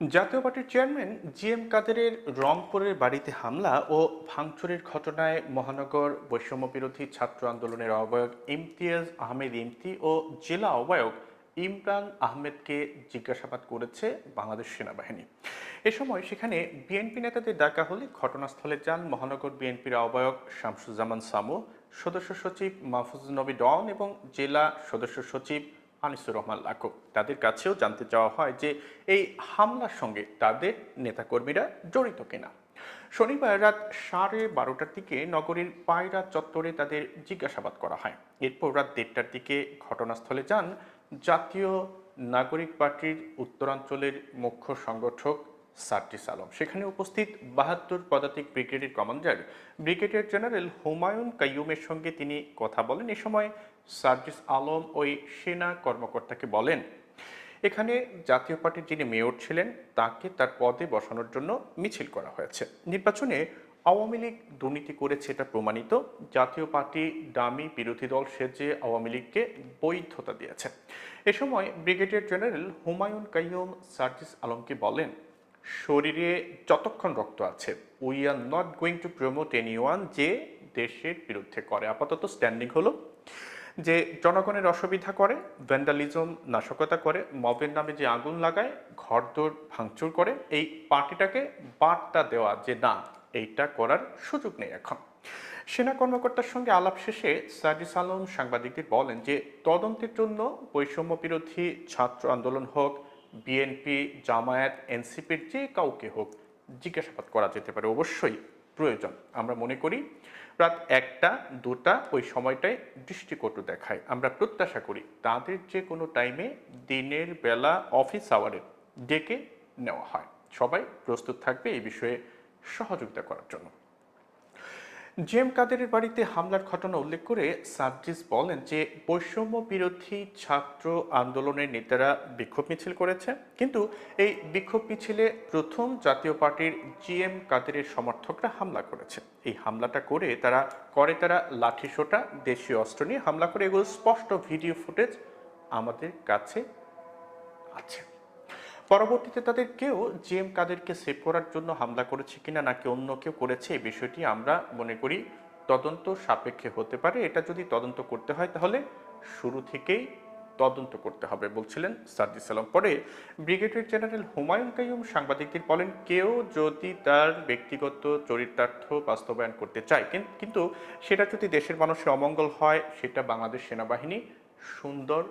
জাতীয় পার্টির chairman G M কাদেরের রংপুরের বাড়িতে হামলা ও ভাঙচুরের ঘটনায় মহানগর বৈষম্য বিরোধী ছাত্র আন্দোলনের আহ্বায়ক ইমতিয়াজ আহমেদ ইমতি ও জেলা আহ্বায়ক ইমরান আহমেদকে জিজ্ঞাসাবাদ করেছে বাংলাদেশ সেনাবাহিনী। এ সময় সেখানে বিএনপি নেতাদের ডাকা হলে ঘটনাস্থলে যান মহানগর বিএনপির আহ্বায়ক শামসুজ্জামান সামু, সদস্য সচিব মাহফুজ নবী ডন এবং জেলা সদস্য সচিব আনিসুর রহমান লাখক তাদের কাছেও জানতে চাওয়া হয় যে এই হামলার সঙ্গে তাদের নেতাকর্মীরা জড়িত কিনা। শনিবার রাত সাড়ে বারোটার দিকে নগরীর পায়রা চত্বরে তাদের জিজ্ঞাসাবাদ করা হয়। এরপর রাত দেড়টার দিকে ঘটনাস্থলে যান জাতীয় নাগরিক পার্টির উত্তরাঞ্চলের মুখ্য সংগঠক সার্জিস আলম সেখানে উপস্থিত বাহাত্তর পদাতিক ব্রিগেডের কমান্ডার ব্রিগেডিয়ার জেনারেল হুমায়ুন কাইয়ুমের সঙ্গে তিনি কথা বলেন। এ সময় সার্জিস আলম ওই সেনা কর্মকর্তাকে বলেন, এখানে জাতীয় পার্টির যিনি মেয়র ছিলেন, তাকে তার পদে বসানোর জন্য মিছিল করা হয়েছে। নির্বাচনে আওয়ামী লীগ দুর্নীতি করেছে এটা প্রমাণিত। জাতীয় পার্টি ডামি বিরোধী দল সেজে আওয়ামী লীগকে বৈধতা দিয়েছে। এ সময় ব্রিগেডিয়ার জেনারেল হুমায়ুন কাইয়ুম সার্জিস আলমকে বলেন শরীরে যতক্ষণ রক্ত আছে we are not going to promote anyone যে দেশের বিরুদ্ধে করে। আপাতত স্ট্যান্ডিং হলো যে জনগণের অসুবিধা করে ভ্যান্ডালিজম নাশকতা করে, মবের নামে যে আগুন লাগায়, ঘরদোর ভাঙচুর করে, এই পার্টিটাকে বার্তা দেওয়া যে না, এইটা করার সুযোগ নেই এখন। সেনা কর্মকর্তার সঙ্গে আলাপ শেষে সাজিস আলম সাংবাদিকদের বলেন যে তদন্তের জন্য বৈষম্য বিরোধী ছাত্র আন্দোলন হোক বিএনপি জামায়াত এনসিপির যে কাউকে হোক জিজ্ঞাসাবাদ করা যেতে পারে, অবশ্যই প্রয়োজন। আমরা মনে করি রাত একটা, দুটা, ওই সময়টায় দৃষ্টিকটু দেখায়। আমরা প্রত্যাশা করি তাদের যে কোনো টাইমে দিনের বেলা অফিস আওয়ারে ডেকে নেওয়া হয়। সবাই প্রস্তুত থাকবে এই বিষয়ে সহযোগিতা করার জন্য। জেম কাদেরের বাড়িতে হামলার ঘটনা উল্লেখ করে সার্জিস বলেন যে বৈষম্য বিরোধী ছাত্র আন্দোলনের নেতারা বিক্ষোভ মিছিল করেছে। কিন্তু এই বিক্ষোভ মিছিলে প্রথম জাতীয় পার্টির জিএম কাদেরের সমর্থকরা হামলা করেছে। এই হামলাটা করে তারা করে তারা লাঠিসোটা দেশীয় অস্ত্র নিয়ে হামলা করে এগুলো স্পষ্ট ভিডিও ফুটেজ আমাদের কাছে আছে। পরবর্তীতে তাদের কেউ জিএম কাদেরকে সেভ করার জন্য হামলা করেছে কিনা নাকি অন্য কেউ করেছে এই বিষয়টি আমরা মনে করি তদন্ত সাপেক্ষে হতে পারে। এটা যদি তদন্ত করতে হয় তাহলে শুরু থেকেই তদন্ত করতে হবে বলছিলেন সার্জিস সালাম পরে ব্রিগেডিয়ার জেনারেল হুমায়ুন কাইয়ুম সাংবাদিকদের বলেন, কেউ যদি তার ব্যক্তিগত চরিতার্থ বাস্তবায়ন করতে চায় কিন্তু সেটা যদি দেশের মানুষের অমঙ্গল হয়, সেটা বাংলাদেশ সেনাবাহিনী সুন্দর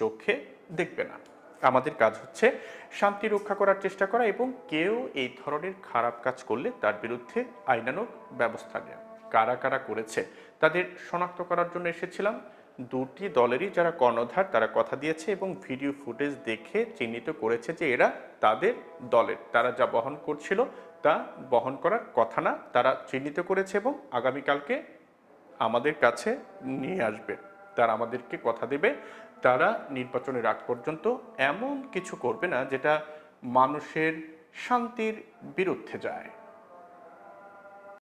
চোখে দেখবে না। আমাদের কাজ হচ্ছে শান্তি রক্ষা করার চেষ্টা করা এবং কেউ এই ধরনের খারাপ কাজ করলে তার বিরুদ্ধে আইনানুগ ব্যবস্থা নেওয়া। কারা কারা করেছে তাদের শনাক্ত করার জন্য এসেছিলাম। দুটি দলেরই যারা কর্ণধার তারা কথা দিয়েছে এবং ভিডিও ফুটেজ দেখে চিহ্নিত করেছে যে এরা তাদের দলের। তারা যা বহন করছিল তা বহন করার কথা না, তারা চিহ্নিত করেছে এবং আগামীকালকে আমাদের কাছে নিয়ে আসবে। তারা আমাদেরকে কথা দেবে। তারা নির্বাচনের আগ পর্যন্ত এমন কিছু করবে না যেটা মানুষের শান্তির বিরুদ্ধে যায়।